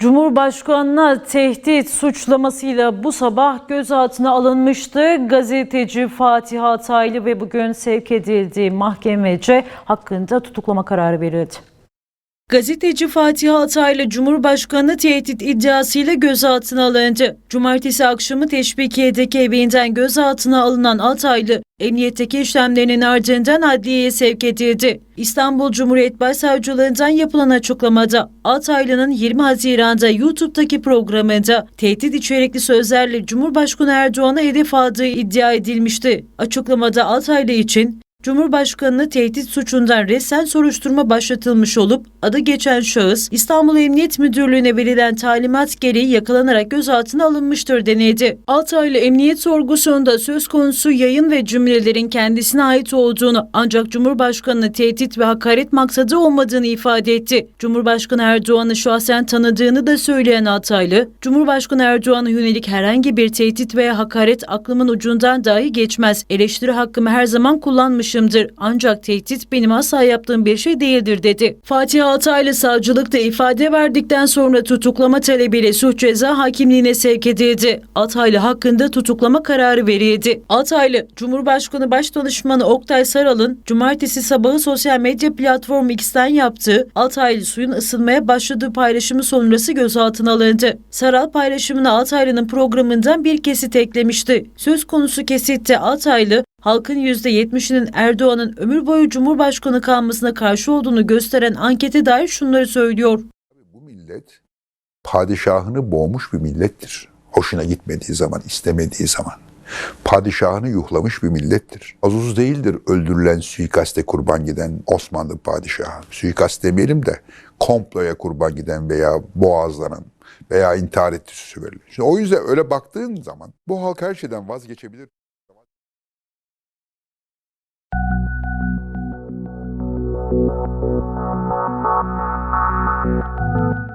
Cumhurbaşkanına tehdit suçlamasıyla bu sabah gözaltına alınmıştı. Gazeteci Fatih Hataylı ve bugün sevk edildiği mahkemece hakkında tutuklama kararı verildi. Gazeteci Fatih Hataylı Cumhurbaşkanı tehdit iddiasıyla gözaltına alındı. Cumartesi akşamı Teşvikiye'deki evinden gözaltına alınan Hataylı, emniyetteki işlemlerinin ardından adliyeye sevk edildi. İstanbul Cumhuriyet Başsavcılığından yapılan açıklamada Altaylı'nın 20 Haziran'da YouTube'daki programında tehdit içerikli sözlerle Cumhurbaşkanı Erdoğan'a hedef aldığı iddia edilmişti. Açıklamada Altaylı için Cumhurbaşkanını tehdit suçundan resen soruşturma başlatılmış olup adı geçen şahıs İstanbul Emniyet Müdürlüğü'ne verilen talimat gereği yakalanarak gözaltına alınmıştır denildi. Altaylı emniyet sorgusunda söz konusu yayın ve cümlelerin kendisine ait olduğunu ancak Cumhurbaşkanını tehdit ve hakaret maksadı olmadığını ifade etti. Cumhurbaşkanı Erdoğan'ı şahsen tanıdığını da söyleyen Altaylı, Cumhurbaşkanı Erdoğan'a yönelik herhangi bir tehdit veya hakaret aklımın ucundan dahi geçmez. Eleştiri hakkımı her zaman kullanmışımdır. Ancak tehdit benim asla yaptığım bir şey değildir dedi. Fatih Altaylı savcılıkta ifade verdikten sonra tutuklama talebiyle suç ceza hakimliğine sevk edildi. Altaylı hakkında tutuklama kararı verildi. Altaylı, Cumhurbaşkanı Başdanışmanı Oktay Saral'ın cumartesi sabahı sosyal medya platformu X'ten yaptığı Altaylı suyun ısınmaya başladığı paylaşımı sonrası gözaltına alındı. Saral paylaşımına Altaylı'nın programından bir kesit eklemişti. Söz konusu kesitte Altaylı, halkın %70'inin Erdoğan'ın ömür boyu Cumhurbaşkanı kalmasına karşı olduğunu gösteren ankete dair şunları söylüyor. Bu millet padişahını boğmuş bir millettir. Hoşuna gitmediği zaman, istemediği zaman. Padişahını yuhlamış bir millettir. Azuz değildir öldürülen suikaste kurban giden Osmanlı padişahı. Suikast demeyelim de komploya kurban giden veya boğazlanan veya intihar etti süsü verilir. Şimdi o yüzden öyle baktığın zaman bu halk her şeyden vazgeçebilir. Thank you.